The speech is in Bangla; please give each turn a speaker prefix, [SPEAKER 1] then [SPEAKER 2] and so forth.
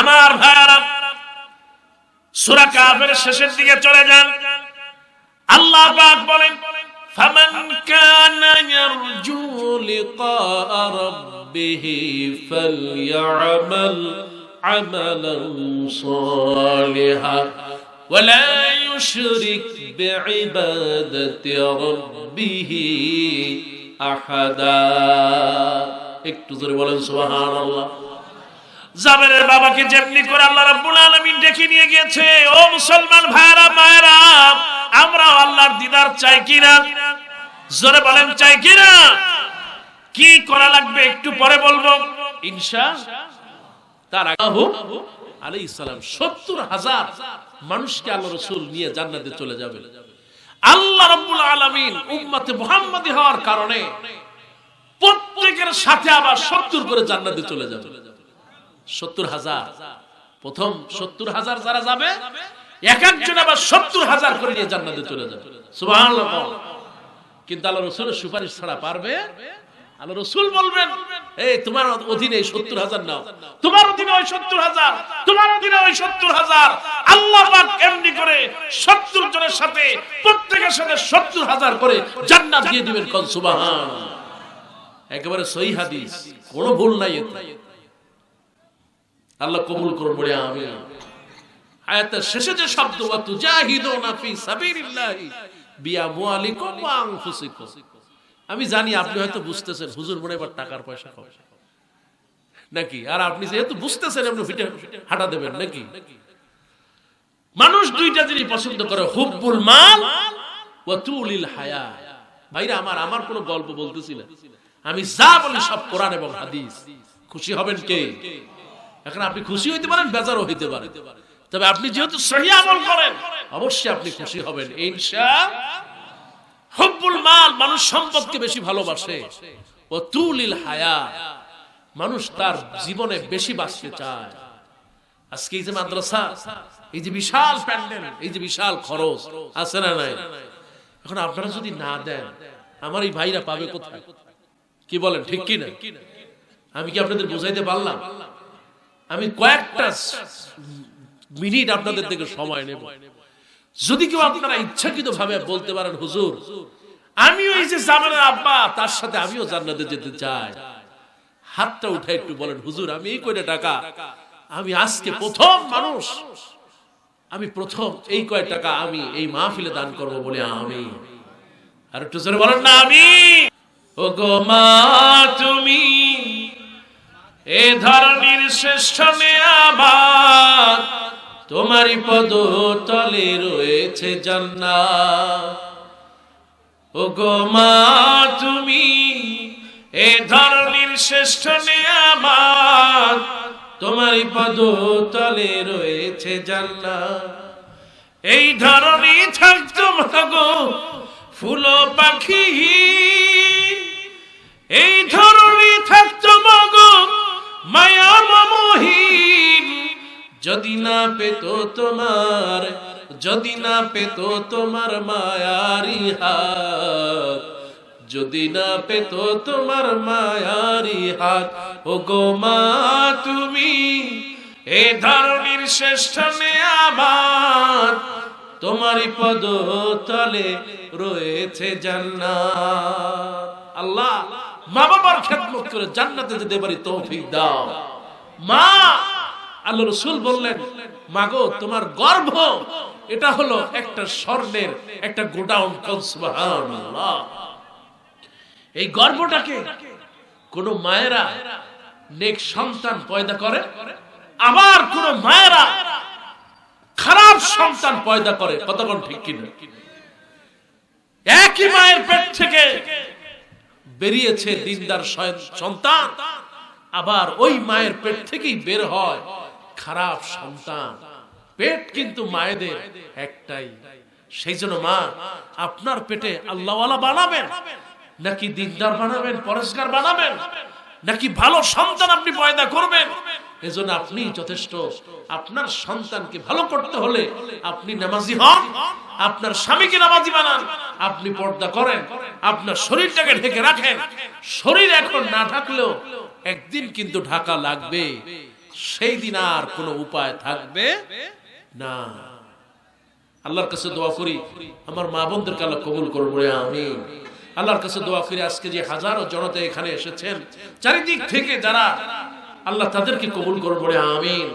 [SPEAKER 1] আমার ভাইয়ারা সূরা কাফের শেষের দিকে চলে যান আল্লাহ পাক বলেন ফামান কানা ইয়ারজু লিকা রাব্বিহি ফালইআমাল আমালান সালিহা ولا يشرك بعبادة ربه أحدا একটু জোরে বলেন সুবহানাল্লাহ জাবেরের বাবাকে যেমনি করে আল্লাহ রাব্বুল আলামিন ডেকে নিয়ে গিয়েছে। ও মুসলমান ভাইরা মায়েরা আমরা আল্লাহর দিদার চাই কিনা? জোরে বলেন, চাই কিনা? কি করা লাগবে একটু পরে বলব। ইনশা তার আগে আলাইহিস সালাম 70 হাজার মানুষকে আল্লাহ রাসূল নিয়ে জান্নাতে চলে যাবে আল্লাহ রাব্বুল আলামিন উম্মতে মুহাম্মাদি হওয়ার কারণে প্রত্যেকের সাথে আবার 70 করে জান্নাতে চলে যাবে সত্তর হাজার। প্রথম সত্তর হাজার যারা যাবে, এক একজন আবার সত্তর হাজার করে নিয়ে জান্নাতে চলে যাবে। সুবহানাল্লাহ। কিন্তু আল্লাহ রসুলের সুপারিশ ছাড়া পারবে? আল্লাহ রসুল বলবেন, এই, তোমার অধীনে সত্তর হাজার নাও। তোমার অধীনে ওই সত্তর হাজার, তোমার অধীনে ওই সত্তর হাজার। আল্লাহ এমনি করে সত্তর জনের সাথে, প্রত্যেকের সাথে সত্তর হাজার করে জান্নাত দিয়ে দিবেন কোন, সুবহান। একেবারে সহি হাদিস। কোনো ভুল নাই এতে। আল্লাহ কবুল করুন, বলে আমি আয়াতের শেষে যে শব্দ, ওয়া তুজাহিদুনা ফি সাবিলিল্লাহি আমি জানি আপনি হয়তো বুঝতেছেন, হুজুর, মনে এবার টাকার পয়সা কবে নাকি? আর আপনি যেহেতু বুঝতেছেন আপনি ফিটে হাঁটা দেবেন নাকি? মানুষ দুইটা জিনিস পছন্দ করে, হুব্বুল মাল ওয়া তুলিল হায়া। ভাইরা আমার আমার কোনো গল্প বলতেছি না। আমি যা বলি সব কোরআন এবং হাদিস। খুশি হবেন কে? এখন আপনি খুশি হইতে পারেন, বেজারও হইতে পারেন। তবে আপনি যেহেতু সহি আমল করেন, অবশ্যই আপনি খুশি হবেন। ইনশা হব্বুল মাল মানুষ সম্পদকে বেশি ভালোবাসে। ও তুলিল হায়া, মানুষ তার জীবনে বেশি বাঁচতে চায়। আজকে এই যে মাদ্রাসা, এই যে বিশাল প্যান্ডেল, এই যে বিশাল খরচ, আছে না নাই? এখন আপনারা যদি না দেন, আমার এই ভাইরা পাবে কোথায়? কি বলেন, ঠিক কি না আমি কি আপনাদের বুঝাইতে পারলাম? আমি কয়েকটা মিনিট আপনাদের থেকে সময় নেব। যদি কেউ আপনারা ইচ্ছাকৃত ভাবে বলতে পারেন, হুজুর আমি ওই যে জামানের আব্বা, তার সাথে আমিও জান্নাতে যেতে চাই। হাতটা উঠে একটু বলেন, হুজুর, আমি এই কয়টা টাকা? আমি আজকে প্রথম মানুষ। আমি প্রথম এই কয় টাকা আমি এই মাহফিলে দান করব বলে আমি। আর একটু জোরে বলেন না আমি ও গো মা, তুমি এ ধরনের শ্রেষ্ঠ আবার তোমারই পদ তলে রয়েছে জান্নাত। ও গো মা, তুমি এ ধরনের শ্রেষ্ঠ আমার, তোমারই পদ তলে রয়েছে জান্নাত। এই ধরনই থাকতো মাগো ফুল পাখি, এই ধরনই যদি না পেত তোমার, যদি না পেত তোমার মায়ারি হাত, যদি না পেত তোমার মায়ারি হাত ও গো মা তুমি, এ ধরনের শ্রেষ্ঠ আমার, তোমারই পদ তলে রয়েছে জান্নাত। আল্লাহ মা বাবার খেদমত করে জান্নাতে যেতে পারি তৌফিক দাও। মা আল্লাহ রসুল বললেন, মাগো, তোমার গর্ভ, এটা হলো একটা স্বর্ণের একটা গোডাউন এই গর্ভটাকে কোন মায়েরা নেক সন্তান পয়দা করে, আবার কোন মায়েরা খারাপ সন্তান পয়দা করে কতক্ষণ ঠিক কিনা? একই মায়ের পেট থেকে বেরিয়েছে দিনদার সন্তান, আবার ওই মায়ের পেট থেকেই বের হয় খারাপ সন্তান। পেট কিন্তু মায়েদের একটাই। সেই জন্য মা, আপনার পেটে আল্লাহওয়ালা বানাবেন, নাকি দিনদার বানাবেন, পরেশগার বানাবেন, নাকি ভালো সন্তান আপনি পয়দা করবেন? এজন্য আপনি যথেষ্ট, আপনার সন্তানকে ভালো করতে হলে আপনি নামাজি হন, আপনার স্বামীকে নামাজি বানান, আপনি পর্দা করেন, আপনার শরীরটাকে ঢেকে রাখেন। শরীর এখন না ঢাকলেও একদিন কিন্তু ঢাকা লাগবে। সেই দিন আর কোনো উপায় থাকবে না। আল্লাহর কাছে দোয়া করি, আমার মা বোনদেরকে আল্লাহ কবুল করব আমি আল্লাহর কাছে দোয়া করি, আজকে যে হাজারো জনতা এখানে এসেছেন, চারিদিক থেকে যারা আল্লাহ তাদেরকে কবুল করব আমি আমিন।